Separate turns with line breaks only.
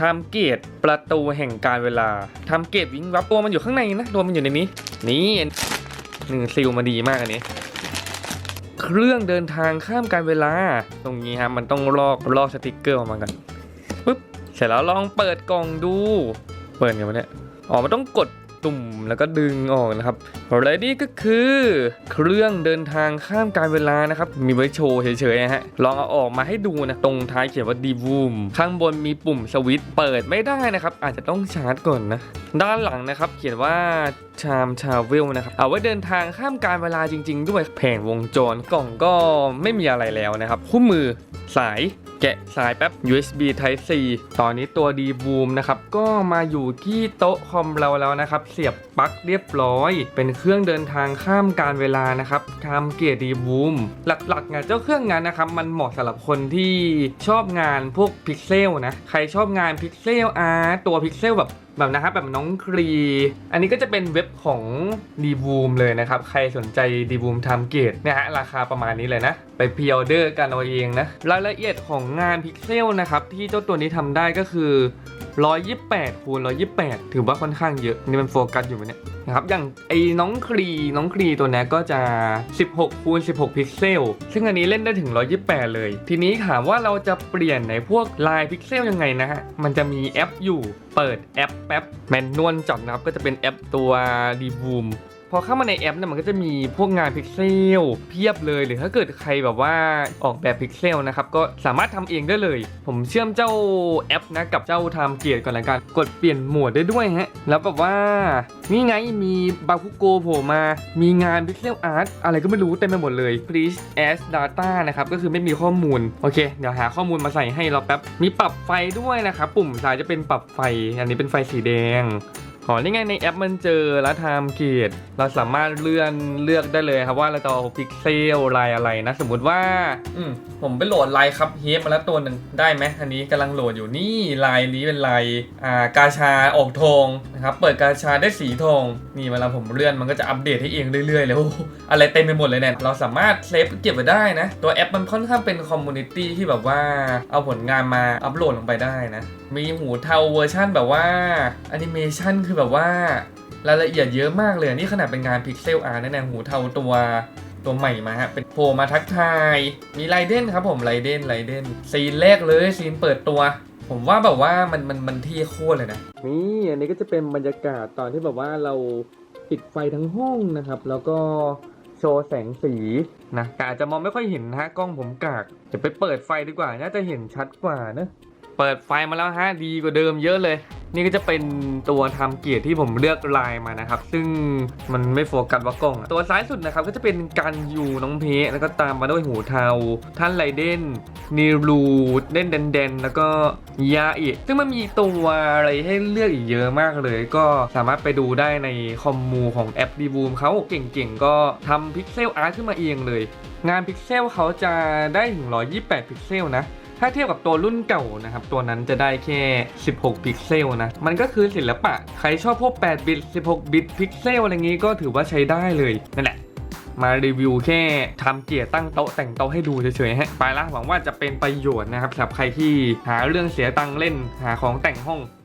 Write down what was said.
ทำเกตประตูแห่งการเวลาทำเกตวิงวับตัวมันอยู่ข้างในนะตัวมันอยู่ในนี้ นี่หนึ่งซิลมาดีมากอันนี้ เครื่องเดินทางข้ามการเวลา ตรงนี้ฮะมันต้องลอกลอกสติกเกอร์ออกมากันปุ๊บเสร็จแล้วลองเปิดกล่องดู เปิดไงวะเนี่ยอ๋อมันต้องกด ตุ่มแล้วก็ดึงออกนะครับและนี่ก็คือเครื่องเดินทางข้ามการเวลานะครับ มีไว้โชว์เฉยๆนะฮะ ลองเอาออกมาให้ดูนะ ตรงท้ายเขียนว่าดีวูมข้างบนมีปุ่มสวิตช์เปิดไม่ได้นะครับ อาจจะต้องชาร์จก่อนนะ ด้านหลังนะครับ เขียนว่าชามชาเวลนะครับ เอาไว้เดินทางข้ามการเวลาจริง ๆ ด้วยแผงวงจรกล่องก็ไม่มีอะไรแล้วนะครับ คู่มือสายแกะสายแป๊บ USB Type C ตอนนี้ตัว d b o o m นะครับ ก็มาอยู่ที่โต๊ะคอมเราแล้วนะครับ เสียบปลั๊กเรียบร้อย เป็นเครื่องเดินทางข้ามการเวลานะครับทำเกียร์ d b o o m หลักๆเนี่ยเจ้าเครื่องงานนะครับ มันเหมาะสำหรับคนที่ชอบงานพวกพิกเซลนะ ใครชอบงานพิกเซลอาร์ตัวพิกเซลแบบแบบนะครับแบบน้องครี อันนี้ก็จะเป็นเว็บของดีบูมเลยนะครับ ใครสนใจดีบูมทำเกตเนี่ยฮะราคาประมาณนี้เลยนะ ไปพิออเดอร์กันเอาเองนะ รายละเอียดของงานพิกเซลนะครับ ที่เจ้าตัวนี้ทำได้ก็คือ 128คูณ128 ถือว่าค่อนข้างเยอะ นี่มันโฟกัสอยู่ไหมเนี่ยนะครับ อย่างไอ้น้องครีน้องครีตัวนี้ก็จะ 16คูณ16 พิกเซล ซึ่งอันนี้เล่นได้ถึง 128 เลย ทีนี้ถามว่าเราจะเปลี่ยนในพวกลายพิกเซลยังไงนะฮะ มันจะมีแอปอยู่ เปิดแอปแป๊บแมนนวลจับนะครับ ก็จะเป็นแอปตัวดีบูม พอเข้ามาในแอปเนี่ยมันก็จะมีพวกงานพิกเซลเพียบเลยหรือถ้าเกิดใครแบบว่าออกแบบพิกเซลนะครับก็สามารถทำเองได้เลย ผมเชื่อมเจ้าแอปนะกับเจ้าทำเกียร์ก่อนละกันกดเปลี่ยนหมวดได้ด้วยฮะแล้วแบบว่านี่ไงมีบาคุโกโผล่มา มีงานพิกเซลอาร์ตอะไรก็ไม่รู้เต็มไปหมดเลย please as data นะครับก็คือไม่มีข้อมูลโอเค เดี๋ยวหาข้อมูลมาใส่ให้เราแป๊บมีปรับไฟด้วยนะครับปุ่มซ้ายจะเป็นปรับไฟ อันนี้เป็นไฟสีแดง อ๋อนี่ไงในแอปมันเจอแล้วไทม์เกตเราสามารถเลื่อนเลือกได้เลยครับว่าเราจะเอาพิกเซลลายอะไรนะ สมมุติว่า อืมผมไปโหลดลายครับเฮฟมาแล้วตัวหนึ่งได้ไหมอันนี้กำลังโหลดอยู่นี่ลายนี้เป็นลายอ่ากาชาออกทองนะครับเปิดกาชาได้สีทองนี่เวลาผมเลื่อนมันก็จะอัปเดตให้เองเรื่อยๆเลยโอ้อะไรเต็มไปหมดเลยเนี่ยเราสามารถเซฟเก็บไว้ได้นะ ตัวแอปมันค่อนข้างเป็นคอมมูนิตี้ที่แบบว่าเอาผลงานมาอัปโหลดลงไปได้นะ มีหูเทาเวอร์ชั่นแบบว่าแอนิเมชันคืือแบบว่ารายละเอียดเยอะมากเลย นี่ขนาดเป็นงานพิกเซลอาร์แน่ๆหูเทาตัวตัวใหม่มาฮะ เป็นโผล่มาทักทาย มีไรเดนครับผมไรเดนไรเดนซีนแรกเลยซีนเปิดตัว ผมว่าแบบว่ามันมันมันเที่โคตรเลยนะ นี่อันนี้ก็จะเป็นบรรยากาศตอนที่แบบว่าเราปิดไฟทั้งห้องนะครับ แล้วก็โชว์แสงสีนะอาจจะมองไม่ค่อยเห็นนะฮะกล้องผมกากเดี๋ยวไปเปิดไฟดีกว่าน่าจะเห็นชัดกว่านะ เปิดไฟมาแล้วฮะดีกว่าเดิมเยอะเลย นี่ก็จะเป็นตัวทำเกียร์ที่ผมเลือกลายมานะครับ ซึ่งมันไม่โฟกัสว่ากล้อง ตัวซ้ายสุดนะครับก็จะเป็นการยูน้องเพแล้วก็ตามมาด้วยหูเทา ท่านไรเดนนิรูเด่นเดนเดนแล้วก็ยาอีกซึ่งมันมีตัวอะไรให้เลือกอีกเยอะมากเลย ก็สามารถไปดูได้ในคอมมูของแอปดีบูมเขาเก่งๆ ก็ทำพิกเซลอาร์ตขึ้นมาเองเลย งานพิกเซลเขาจะได้ถึง 128 พิกเซลนะ ถ้าเทียบกับตัวรุ่นเก่านะครับ ตัวนั้นจะได้แค่ 16 พิกเซลนะ มันก็คือศิลปะ ใครชอบพวก 8 บิต 16 บิตพิกเซลอะไรงี้ก็ถือว่าใช้ได้เลย นั่นแหละ มารีวิวแค่ทำเกียร์ตั้งโต๊ะแต่งโต๊ะให้ดูเฉยๆฮะ ไปละหวังว่าจะเป็นประโยชน์นะครับสำหรับใครที่หาเรื่องเสียตังค์เล่นหาของแต่งห้อง